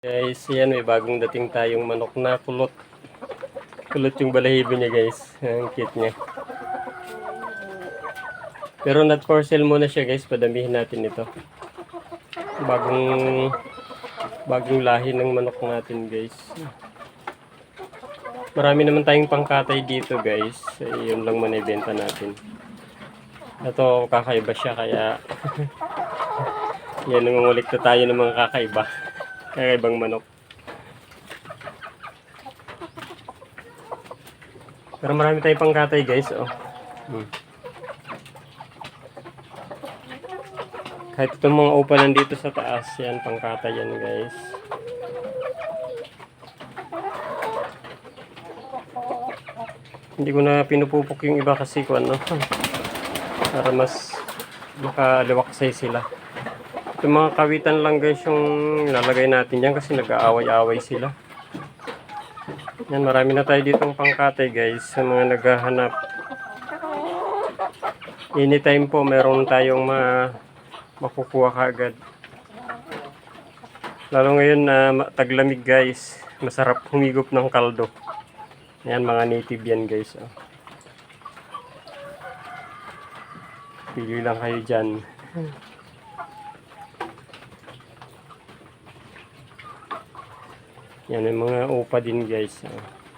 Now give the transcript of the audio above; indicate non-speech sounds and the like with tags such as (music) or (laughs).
Guys, yan may bagong dating tayong manok na kulot. Kulot yung balahibo niya guys. Ang cute niya. Pero not for sale muna siya guys. Padamihin natin ito. Bagong bagong lahi ng manok natin guys. Marami naman tayong pangkatay dito guys. Eh, yun lang man ibenta natin. Ito kakaiba siya kaya (laughs) yan nangungulik na tayo ng mga kakaiba. Kakaibang manok. Pero marami tayong pangkatay guys. Oh. Hmm. Kahit itong mga upa nandito sa taas, yan pangkatay yan guys. Hindi ko na pinupupok yung iba kasi ko ano. (laughs) Para mas makaliwaksay sila. Yung mga kawitan lang guys yung lalagay natin dyan kasi nag-aaway-aaway sila. Yan, marami na tayo ditong pangkatay guys sa mga naghahanap. Anytime po meron tayong ma makukuha kaagad. Lalo ngayon na ma- taglamig guys. Masarap humigop ng kaldo. Yan mga native yan guys. Oh. Pili lang kayo dyan. Yan, may mga upa din guys. Oh.